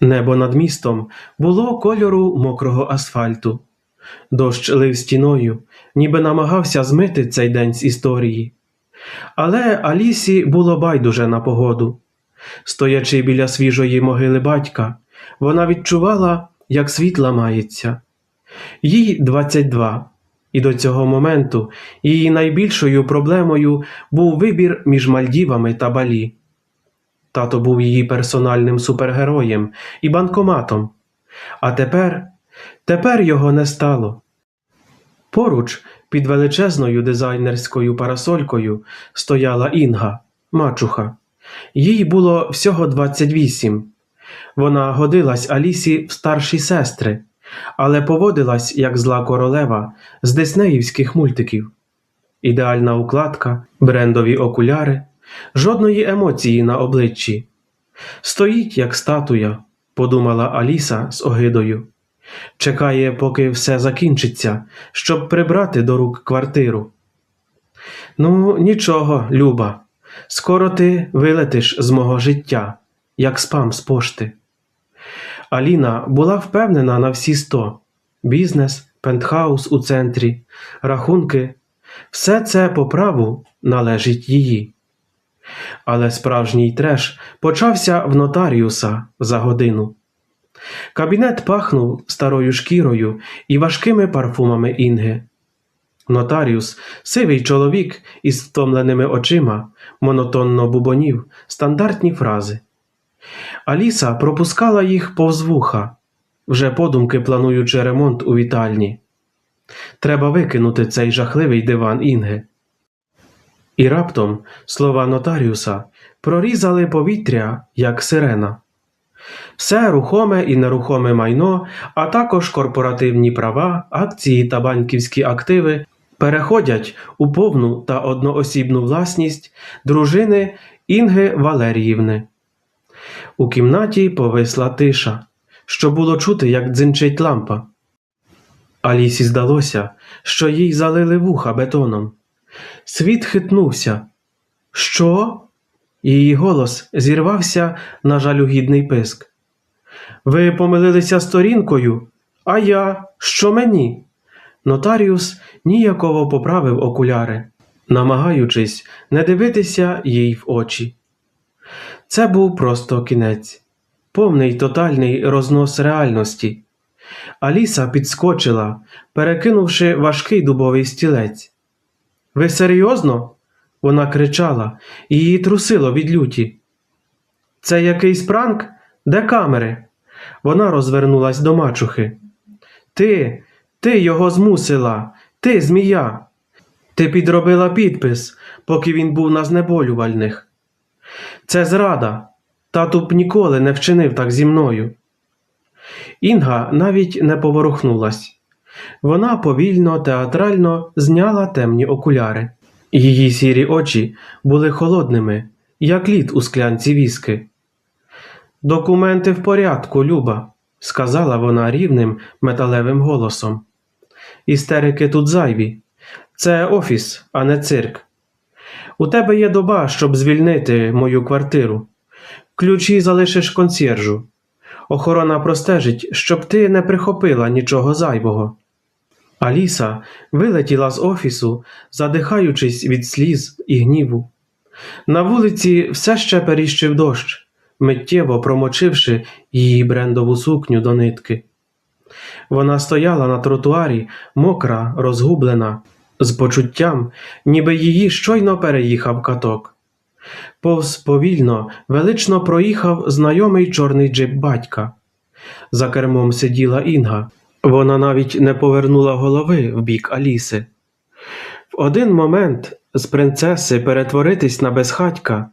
Небо над містом було кольору мокрого асфальту. Дощ лив стіною, ніби намагався змити цей день з історії. Але Алісі було байдуже на погоду. Стоячи біля свіжої могили батька, вона відчувала, як світ ламається. Їй 22, і до цього моменту її найбільшою проблемою був вибір між Мальдівами та Балі. Тато був її персональним супергероєм і банкоматом. А тепер, тепер його не стало. Поруч, під величезною дизайнерською парасолькою, стояла Інга, мачуха. Їй було всього 28. Вона годилась Алісі в старші сестри, але поводилась як зла королева з диснеївських мультиків. Ідеальна укладка, брендові окуляри, жодної емоції на обличчі. Стоїть, як статуя, подумала Аліса з огидою. Чекає, поки все закінчиться, щоб прибрати до рук квартиру. Ну, нічого, Люба, скоро ти вилетиш з мого життя, як спам з пошти. Аліна була впевнена на всі сто: бізнес, пентхаус у центрі, рахунки все це по праву належить її. Але справжній треш почався в нотаріуса за годину. Кабінет пахнув старою шкірою і важкими парфумами Інги. Нотаріус, сивий чоловік із втомленими очима, монотонно бубонів стандартні фрази. Аліса пропускала їх повз вуха, вже подумки плануючи ремонт у вітальні. Треба викинути цей жахливий диван Інги. І раптом слова нотаріуса прорізали повітря, як сирена. Все рухоме і нерухоме майно, а також корпоративні права, акції та банківські активи переходять у повну та одноосібну власність дружини Інги Валеріївни. У кімнаті повисла тиша, що було чути, як дзинчить лампа. Алісі здалося, що їй залили вуха бетоном. Світ хитнувся. Що? Її голос зірвався на жалюгідний писк. Ви помилилися сторінкою? А я? Що мені? Нотаріус ніяково поправив окуляри, намагаючись не дивитися їй в очі. Це був просто кінець, повний тотальний рознос реальності. Аліса підскочила, перекинувши важкий дубовий стілець. Ви серйозно? Вона кричала, і її трусило від люті. Це якийсь пранк? Де камери? Вона розвернулась до мачухи. Ти, ти його змусила, ти змія. Ти підробила підпис, поки він був на знеболювальних. Це зрада. Тату б ніколи не вчинив так зі мною. Інга навіть не поворухнулась. Вона повільно, театрально зняла темні окуляри. Її сірі очі були холодними, як лід у склянці віски. Документи в порядку, Люба, сказала вона рівним металевим голосом. Істерики тут зайві. Це офіс, а не цирк. У тебе є доба, щоб звільнити мою квартиру. Ключі залишиш консьєржу. Охорона простежить, щоб ти не прихопила нічого зайвого. Аліса вилетіла з офісу, задихаючись від сліз і гніву. На вулиці все ще періщив дощ, миттєво промочивши її брендову сукню до нитки. Вона стояла на тротуарі, мокра, розгублена, з почуттям, ніби її щойно переїхав каток. Повз повільно, велично проїхав знайомий чорний джип батька. За кермом сиділа Інга. Вона навіть не повернула голови в бік Аліси. В один момент з принцеси перетворитись на безхатька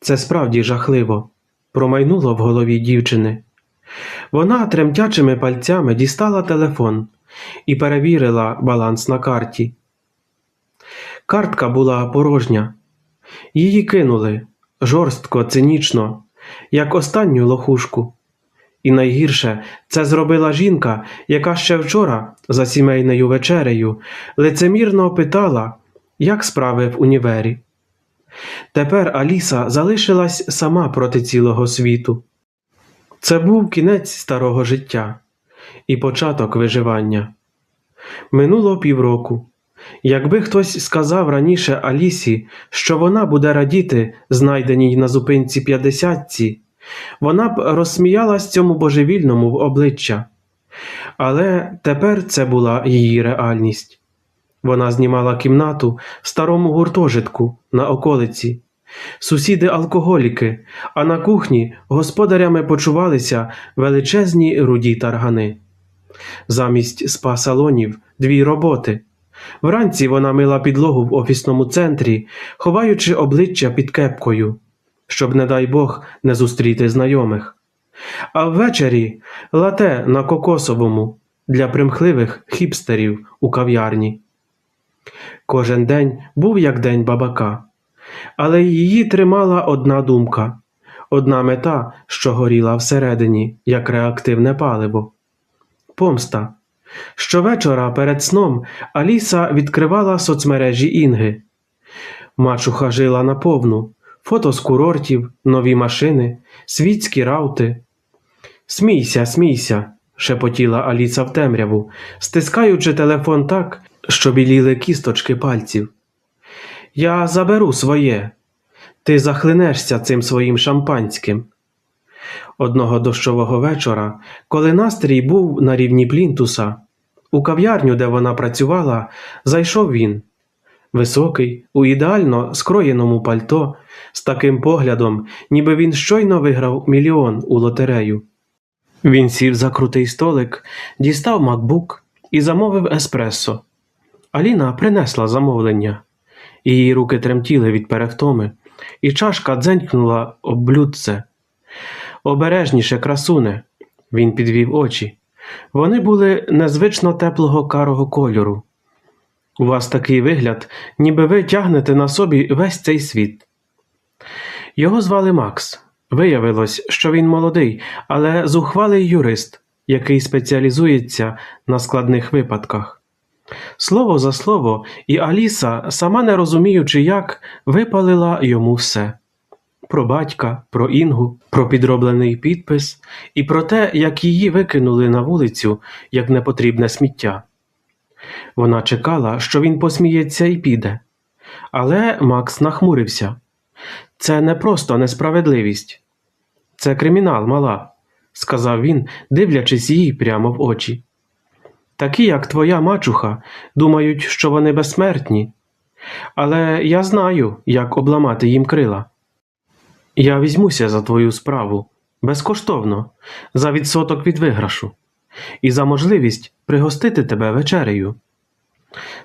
це справді жахливо, промайнуло в голові дівчини. Вона тремтячими пальцями дістала телефон і перевірила баланс на карті. Картка була порожня. Її кинули жорстко, цинічно, як останню лохушку. І найгірше це зробила жінка, яка ще вчора за сімейною вечерею лицемірно питала, як справи в універі. Тепер Аліса залишилась сама проти цілого світу. Це був кінець старого життя і початок виживання. Минуло півроку. Якби хтось сказав раніше Алісі, що вона буде радіти, знайденій на зупинці п'ятдесятці, вона б розсміялась цьому божевільному в обличчя. Але тепер це була її реальність. Вона знімала кімнату в старому гуртожитку на околиці. Сусіди алкоголіки, а на кухні господарями почувалися величезні руді таргани. Замість спа-салонів дві роботи. Вранці вона мила підлогу в офісному центрі, ховаючи обличчя під кепкою, щоб, не дай Бог, не зустріти знайомих. А ввечері лате на кокосовому для примхливих хіпстерів у кав'ярні. Кожен день був як день бабака, але її тримала одна думка, одна мета, що горіла всередині, як реактивне паливо. Помста. Щовечора перед сном Аліса відкривала соцмережі Інги. Мачуха жила наповну, фото з курортів, нові машини, світські раути. Смійся, смійся, шепотіла Аліса в темряву, стискаючи телефон так, що біліли кісточки пальців. Я заберу своє. Ти захлинешся цим своїм шампанським. Одного дощового вечора, коли настрій був на рівні плінтуса, у кав'ярню, де вона працювала, зайшов він. Високий, у ідеально скроєному пальто, з таким поглядом, ніби він щойно виграв мільйон у лотерею. Він сів за крутий столик, дістав макбук і замовив еспресо. Аліна принесла замовлення. Її руки тремтіли від перевтоми, і чашка дзенькнула об блюдце. Обережніше, красуне. Він підвів очі. Вони були незвично теплого карого кольору. У вас такий вигляд, ніби ви тягнете на собі весь цей світ. Його звали Макс. Виявилось, що він молодий, але зухвалий юрист, який спеціалізується на складних випадках. Слово за слово, і Аліса, сама не розуміючи як, випалила йому все про батька, про Інгу, про підроблений підпис і про те, як її викинули на вулицю як непотрібне сміття. Вона чекала, що він посміється і піде. Але Макс нахмурився. Це не просто несправедливість, це кримінал, мала, сказав він, дивлячись їй прямо в очі. Такі, як твоя мачуха, думають, що вони безсмертні. Але я знаю, як обламати їм крила. Я візьмуся за твою справу безкоштовно, за відсоток від виграшу, і за можливість пригостити тебе вечерею.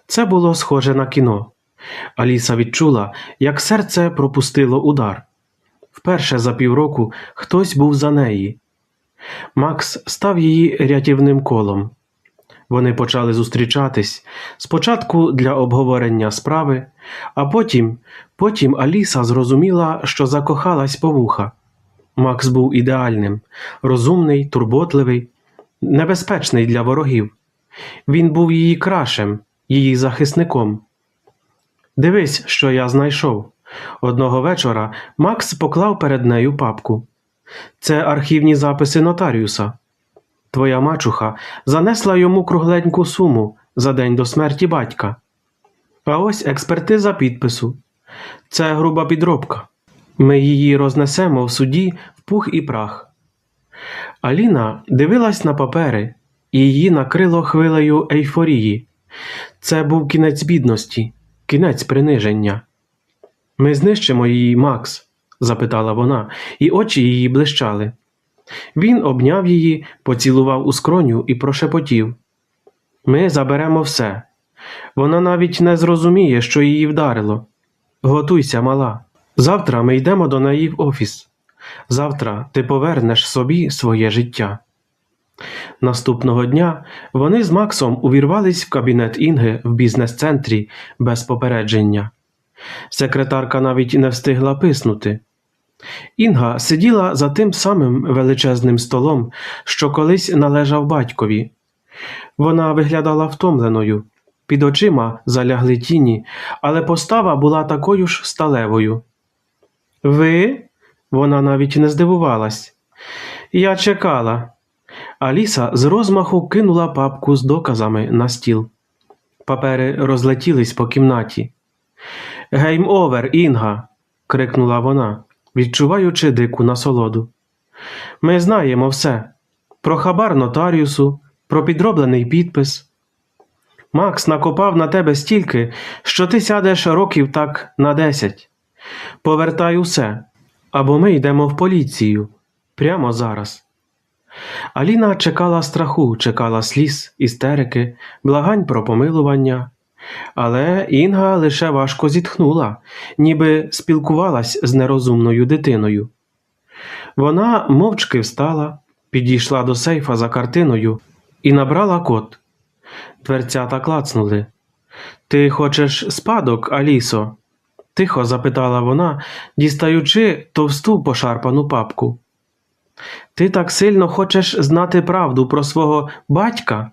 Це було схоже на кіно. Аліса відчула, як серце пропустило удар. Вперше за півроку хтось був за неї. Макс став її рятівним колом. Вони почали зустрічатись спочатку для обговорення справи, а потім, потім Аліса зрозуміла, що закохалась по вуха. Макс був ідеальним, розумний, турботливий, небезпечний для ворогів. Він був її крашем, її захисником. Дивись, що я знайшов. Одного вечора Макс поклав перед нею папку. Це архівні записи нотаріуса. Твоя мачуха занесла йому кругленьку суму за день до смерті батька. А ось експертиза підпису. Це груба підробка. Ми її рознесемо в суді в пух і прах. Аліна дивилась на папери, і її накрило хвилею ейфорії. Це був кінець бідності, кінець приниження. Ми знищимо її, Макс? запитала вона, і очі її блищали. Він обняв її, поцілував у скроню і прошепотів Ми заберемо все. Вона навіть не зрозуміє, що її вдарило. Готуйся, мала. Завтра ми йдемо до неї в офіс. Завтра ти повернеш собі своє життя. Наступного дня вони з Максом увірвались в кабінет Інги в бізнес-центрі без попередження. Секретарка навіть не встигла писнути. Інга сиділа за тим самим величезним столом, що колись належав батькові. Вона виглядала втомленою, під очима залягли тіні, але постава була такою ж сталевою. Ви? Вона навіть не здивувалась. Я чекала. Аліса з розмаху кинула папку з доказами на стіл. Папери розлетілись по кімнаті. Гейм овер, Інга. крикнула вона, відчуваючи дику насолоду. Ми знаємо все про хабар нотаріусу, про підроблений підпис. Макс накопав на тебе стільки, що ти сядеш років так на десять. Повертай усе, або ми йдемо в поліцію прямо зараз. Аліна чекала страху, чекала сліз, істерики, благань про помилування. Але Інга лише важко зітхнула, ніби спілкувалась з нерозумною дитиною. Вона мовчки встала, підійшла до сейфа за картиною і набрала код. Дверцята клацнули. Ти хочеш спадок, Алісо? тихо запитала вона, дістаючи товсту пошарпану папку. Ти так сильно хочеш знати правду про свого батька?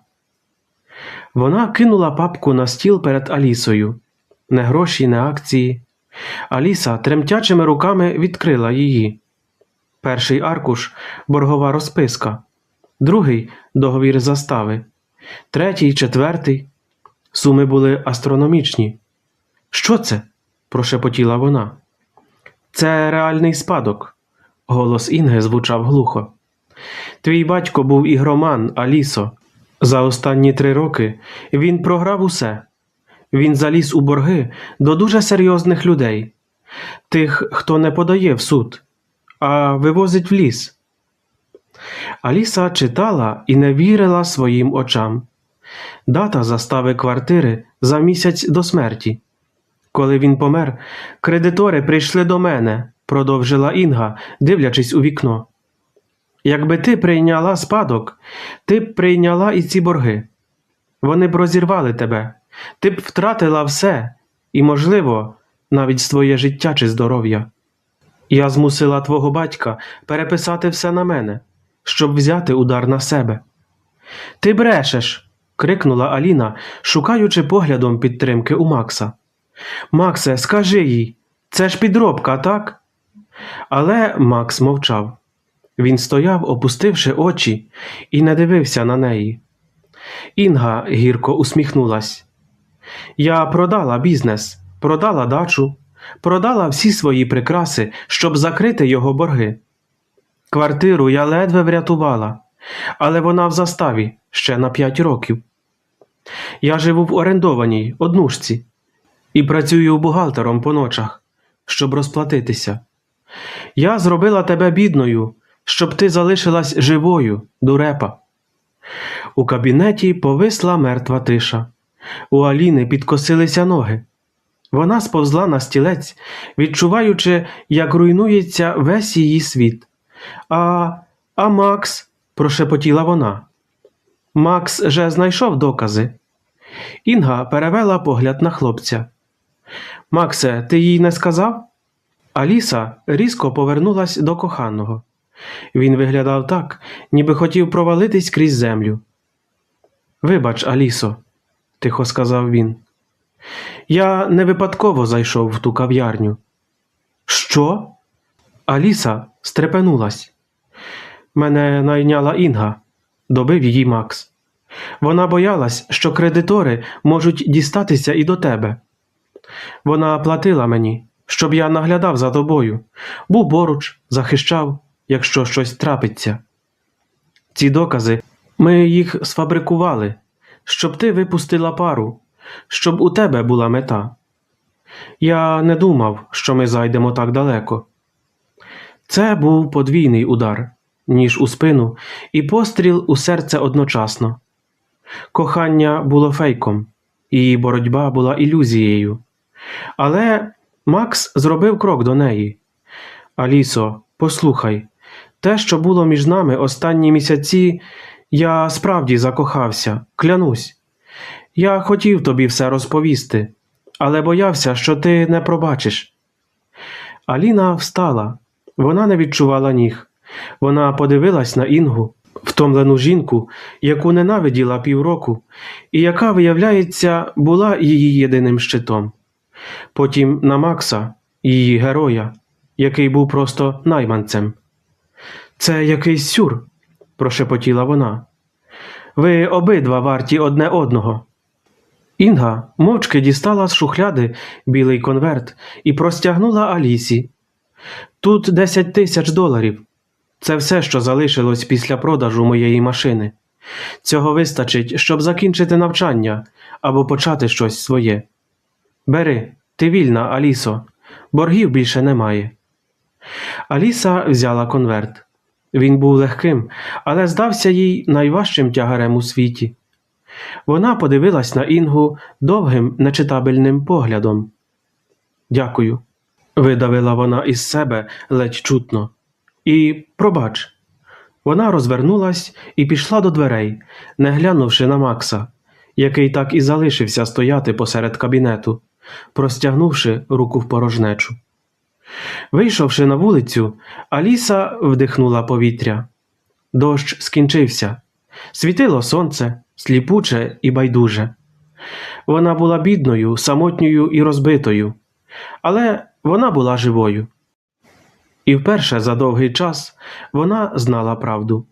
Вона кинула папку на стіл перед Алісою. Не гроші, не акції. Аліса тремтячими руками відкрила її. Перший аркуш боргова розписка, другий договір застави, третій, четвертий. Суми були астрономічні. Що це? прошепотіла вона. Це реальний спадок. Голос Інги звучав глухо. Твій батько був ігроман, Алісо. За останні три роки він програв усе. Він заліз у борги до дуже серйозних людей, тих, хто не подає в суд, а вивозить в ліс. Аліса читала і не вірила своїм очам. Дата застави квартири за місяць до смерті. Коли він помер, кредитори прийшли до мене, продовжила Інга, дивлячись у вікно. Якби ти прийняла спадок, ти б прийняла і ці борги. Вони б розірвали тебе, ти б втратила все і, можливо, навіть своє життя чи здоров'я. Я змусила твого батька переписати все на мене, щоб взяти удар на себе. Ти брешеш. крикнула Аліна, шукаючи поглядом підтримки у Макса. Максе, скажи їй, це ж підробка, так? Але Макс мовчав. Він стояв, опустивши очі, і не дивився на неї. Інга гірко усміхнулась. Я продала бізнес, продала дачу, продала всі свої прикраси, щоб закрити його борги. Квартиру я ледве врятувала, але вона в заставі ще на п'ять років. Я живу в орендованій однушці і працюю бухгалтером по ночах, щоб розплатитися. Я зробила тебе бідною, щоб ти залишилась живою, дурепа. У кабінеті повисла мертва тиша. У Аліни підкосилися ноги. Вона сповзла на стілець, відчуваючи, як руйнується весь її світ. А, а Макс, прошепотіла вона. Макс же знайшов докази. Інга перевела погляд на хлопця. Максе, ти їй не сказав? Аліса різко повернулась до коханого. Він виглядав так, ніби хотів провалитись крізь землю. Вибач, Алісо, тихо сказав він. Я не випадково зайшов в ту кав'ярню. Що? Аліса стрепенулась. Мене найняла Інга, добив її Макс. Вона боялась, що кредитори можуть дістатися і до тебе. Вона платила мені, щоб я наглядав за тобою, був поруч, захищав, якщо щось трапиться. Ці докази ми їх сфабрикували, щоб ти випустила пару, щоб у тебе була мета. Я не думав, що ми зайдемо так далеко. Це був подвійний удар, ніж у спину, і постріл у серце одночасно. Кохання було фейком, її боротьба була ілюзією. Але Макс зробив крок до неї. Алісо, послухай, те, що було між нами останні місяці, я справді закохався, клянусь. Я хотів тобі все розповісти, але боявся, що ти не пробачиш. Аліна встала, вона не відчувала ніг. Вона подивилась на Інгу, втомлену жінку, яку ненавиділа півроку, і яка, виявляється, була її єдиним щитом. Потім на Макса, її героя, який був просто найманцем. Це якийсь сюр, прошепотіла вона. Ви обидва варті одне одного. Інга мовчки дістала з шухляди білий конверт і простягнула Алісі. Тут 10 тисяч доларів. Це все, що залишилось після продажу моєї машини. Цього вистачить, щоб закінчити навчання або почати щось своє. Бери, ти вільна, Алісо, боргів більше немає. Аліса взяла конверт. Він був легким, але здався їй найважчим тягарем у світі. Вона подивилась на Інгу довгим нечитабельним поглядом. Дякую, видавила вона із себе ледь чутно. І пробач. Вона розвернулась і пішла до дверей, не глянувши на Макса, який так і залишився стояти посеред кабінету, простягнувши руку в порожнечу. Вийшовши на вулицю, Аліса вдихнула повітря. Дощ скінчився. Світило сонце, сліпуче і байдуже. Вона була бідною, самотньою і розбитою, але вона була живою. І вперше за довгий час вона знала правду.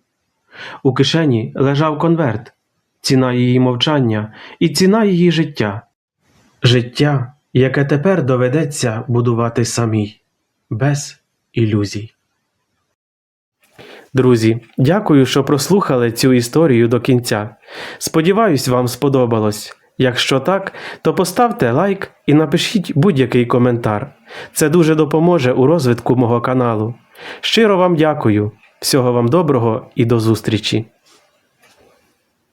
У кишені лежав конверт, ціна її мовчання і ціна її життя. Життя, яке тепер доведеться будувати самій, без ілюзій. Друзі, дякую, що прослухали цю історію до кінця. Сподіваюсь, вам сподобалось. Якщо так, то поставте лайк і напишіть будь-який коментар. Це дуже допоможе у розвитку мого каналу. Щиро вам дякую. Всього вам доброго і до зустрічі!